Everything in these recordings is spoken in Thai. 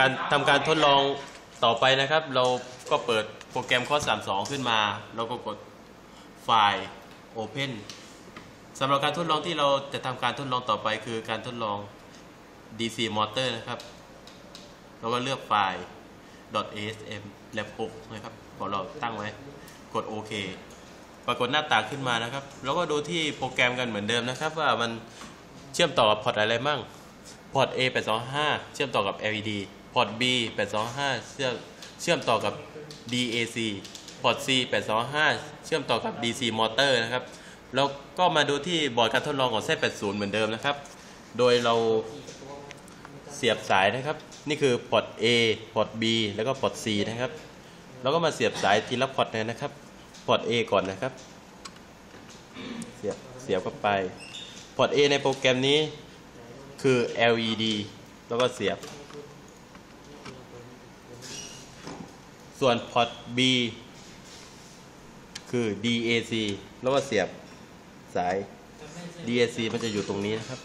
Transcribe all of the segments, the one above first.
การทำการทดลองต่อไปนะครับ เราก็เปิดโปรแกรมข้อ 32 ขึ้นมา เราก็กดไฟล์ Open สำหรับการทดลองที่เราจะทำการทดลองต่อไปคือการทดลอง DC motor นะครับ เราก็เลือกไฟล์ .asm lab 6นะครับของเราตั้งไว้ กดโอเคปรากฏหน้าต่างขึ้นมานะครับ แล้วก็ดูที่โปรแกรมกันเหมือนเดิมนะครับ ว่ามันเชื่อมต่อกับพอร์ตอะไรมั่งพอร์ต A 825 เชื่อมต่อกับ LED พอร์ต B 825 เชื่อมเชื่อมต่อกับ DAC พอร์ต C 825 เชื่อมต่อกับ DC มอเตอร์นะครับ แล้วก็มาดูที่บอร์ดการทดลองของ Z80 เหมือนเดิมนะครับ โดยเราเสียบสายนะครับ นี่คือพอร์ต A พอร์ต B แล้วก็พอร์ต C นะครับ แล้วก็มาเสียบสายทีละพอร์ตเลยนะครับ พอร์ต A ก่อนนะครับ เสียบเสียบเข้าไป พอร์ต A ในโปรแกรมนี้คือ LED แล้วก็เสียบ ส่วนพอร์ต B คือ DAC แล้วก็เสียบสาย DAC มันจะอยู่ตรงนี้นะครับ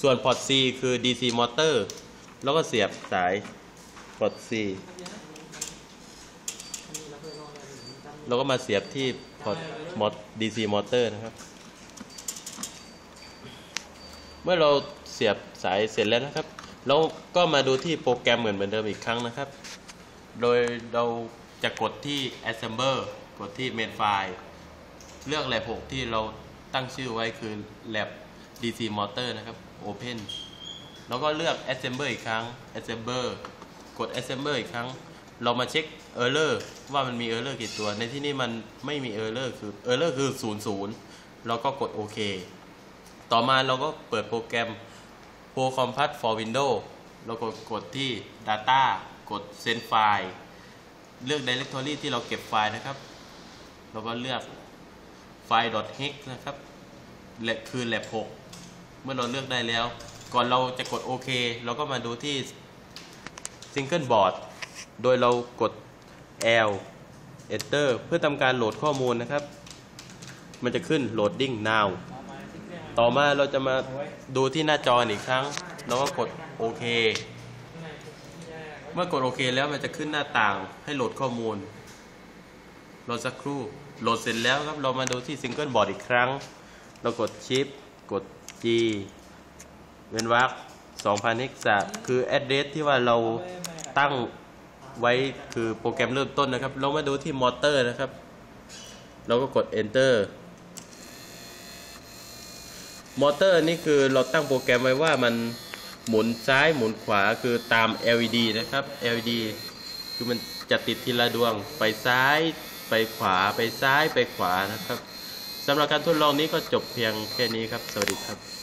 ส่วนพอร์ต C คือ DC มอเตอร์ แล้วก็เสียบสายพอร์ต C แล้วก็มาเสียบที่พอร์ตมอ DC มอเตอร์นะครับ เมื่อเราเสียบสายเสร็จแล้วนะครับ เราก็มาดูที่โปรแกรมเหมือนเหมือนเดิมอีกครั้งนะครับ โดยเราจะกดที่ Assembler กดที่ Main File เลือก Lab 6 ที่เราตั้งชื่อไว้คือ Lab DC Motor นะครับ Open แล้วก็เลือก Assembler อีกครั้ง Assembler กด Assembler อีกครั้ง เรามาเช็ค Error ว่ามันมี Error กี่ตัว ในที่นี้มันไม่มี Error คือ Error คือ 00เราก็กดโอเค ต่อมาเราก็เปิดโปรแกรม Pro Compass for Windows เรากดกดที่ Data กด Send File เลือก Directory ที่เราเก็บไฟล์นะครับ เราก็เลือกไฟล์ .hex นะครับและคือ lab 6 เมื่อเราเลือกได้แล้ว ก่อนเราจะกดโอเคเราก็มาดูที่ Single Board โดยเรากด L Enter เพื่อทำการโหลดข้อมูลนะครับ มันจะขึ้น Loading Now ต่อมาเราจะมาดูที่หน้าจออีกครั้งแล้วก็กดโอเค เมื่อกดโอเคแล้วมันจะขึ้นหน้าต่างให้โหลดข้อมูลรอสักครู่ โหลดเสร็จแล้วครับ เรามาดูที่ซิงเกิลบอร์ดอีกครั้ง เรากดชิป กด G เว้นวรรค2,000 h ซคือ address ที่ว่าเราตั้งไว้คือโปรแกรมเริ่มต้นนะครับ เรามาดูที่มอเตอร์นะครับ เราก็กด enter มอเตอร์นี่คือเราตั้งโปรแกรมไว้ว่ามันหมุนซ้ายหมุนขวาคือตาม LED นะครับ LED คือมันจะติดทีละดวงไปซ้ายไปขวาไปซ้ายไปขวานะครับสำหรับการทดลองนี้ก็จบเพียงแค่นี้ครับ สวัสดีครับ